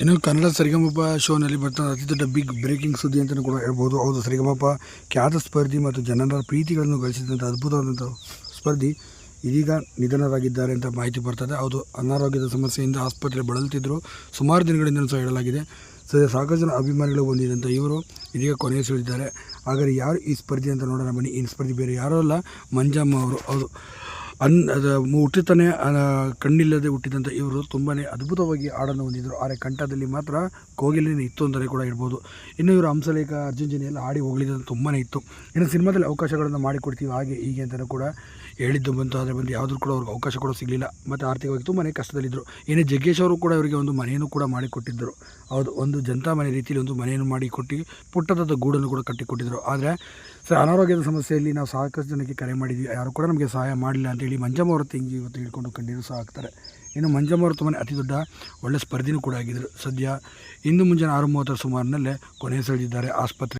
ಇನ್ನು ಕನ್ನಡ ಸರಿಗಮಪ ಶೋನಲ್ಲಿ ಬರ್ತಾ ಅತಿ ದೊಡ್ಡ ಬಿಗ್ ಬ್ರೇಕಿಂಗ್ ಸುದ್ದಿ ಅಂತಲೂ ಕೂಡ ಹೇಳ್ಬೋದು. ಹೌದು ಸರಿಗಮಪ ಖ್ಯಾತ ಸ್ಪರ್ಧಿ ಮತ್ತು ಜನರ ಪ್ರೀತಿಗಳನ್ನು ಗಳಿಸಿದಂಥ ಅದ್ಭುತವಾದಂಥ ಸ್ಪರ್ಧಿ ಇದೀಗ ನಿಧನರಾಗಿದ್ದಾರೆ ಅಂತ ಮಾಹಿತಿ ಬರ್ತದೆ. ಹೌದು, ಅನಾರೋಗ್ಯದ ಸಮಸ್ಯೆಯಿಂದ ಆಸ್ಪತ್ರೆ ಬಳಲುತ್ತಿದ್ದರು ಸುಮಾರು ದಿನಗಳಿಂದ ಸಹ ಹೇಳಲಾಗಿದೆ. ಸದ್ಯ ಸಾಕಷ್ಟು ಜನ ಅಭಿಮಾನಿಗಳು ಹೊಂದಿದಂಥ ಇವರು ಇದೀಗ ಕೊನೆಯುಸಿಳಿದ್ದಾರೆ ಹಾಗಾದರೆ ಯಾರು ಈ ಸ್ಪರ್ಧಿ ಅಂತ ನೋಡೋಣ ಬನ್ನಿ. ಈ ಸ್ಪರ್ಧಿ ಬೇರೆ ಯಾರೂ ಅಲ್ಲ, ಮಂಜಮ್ಮ ಅವರು. ಹೌದು. ಅನ್ ಅದು ಆ, ಕಣ್ಣಿಲ್ಲದೆ ಹುಟ್ಟಿದಂಥ ಇವರು ತುಂಬಾ ಅದ್ಭುತವಾಗಿ ಹಾಡನ್ನು ಹೊಂದಿದ್ದರು ಆದರೆ ಕಂಠದಲ್ಲಿ ಮಾತ್ರ ಕೋಗಿಲಿನ ಇತ್ತು ಅಂತಲೇ ಕೂಡ ಇರ್ಬೋದು ಇನ್ನು ಇವರು ಹಂಸಲೇಖ ಅರ್ಜುನ್ ಆಡಿ ಹೋಗಲಿದ್ದು ತುಂಬಾ ಇತ್ತು. ಇನ್ನು ಸಿನಿಮಾದಲ್ಲಿ ಅವಕಾಶಗಳನ್ನು ಮಾಡಿಕೊಡ್ತೀವಿ ಹಾಗೆ ಹೀಗೆ ಅಂತಲೂ ಕೂಡ ಹೇಳಿದ್ದು ಬಂತು. ಆದರೆ ಬಂದು ಯಾವುದೂ ಕೂಡ ಅವ್ರಿಗೆ ಅವಕಾಶ ಕೂಡ ಸಿಗಲಿಲ್ಲ. ಮತ್ತು ಆರ್ಥಿಕವಾಗಿ ತುಂಬಾ ಕಷ್ಟದಲ್ಲಿದ್ದರು ಇನ್ನು ಜಗ್ಗೇಶ್ ಅವರು ಕೂಡ ಇವರಿಗೆ ಒಂದು ಮನೆಯನ್ನು ಕೂಡ ಮಾಡಿಕೊಟ್ಟಿದ್ದರು. ಹೌದು ಒಂದು ಜನತಾ ಮನೆ ರೀತಿಯಲ್ಲಿ ಒಂದು ಮನೆಯನ್ನು ಮಾಡಿಕೊಟ್ಟು ಪುಟ್ಟದಾದ ಗೂಡನ್ನು ಕೂಡ ಕಟ್ಟಿಕೊಟ್ಟಿದ್ದರು. ಆದರೆ ಸರ್ ಅನಾರೋಗ್ಯದ ಸಮಸ್ಯೆಯಲ್ಲಿ ನಾವು ಸಾಕಷ್ಟು ಜನಕ್ಕೆ ಕರೆ ಮಾಡಿದ್ವಿ. ಯಾರು ಕೂಡ ನಮಗೆ ಸಹಾಯ ಮಾಡಿಲ್ಲ ಅಂತೇಳಿ ಮಂಜಮ್ಮ ತಂಗಿ ಇವತ್ತು ಹೇಳ್ಕೊಂಡು ಕಂಡಿದ್ದು ಸಹ ಆಗ್ತಾರೆ ಇನ್ನು ಮಂಜಮ್ಮ ಅವರು ತುಂಬಾ ಅತಿ ದೊಡ್ಡ ಒಳ್ಳೆ ಸ್ಪರ್ಧಿನೂ ಕೂಡ ಆಗಿದ್ದರು. ಸದ್ಯ ಇಂದು ಮುಂಜಾನೆ ಆರು ಮೂವತ್ತರ ಸುಮಾರಿನಲ್ಲೇ ಕೊನೆ ಸೆಳೆದಿದ್ದಾರೆ ಆಸ್ಪತ್ರೆ.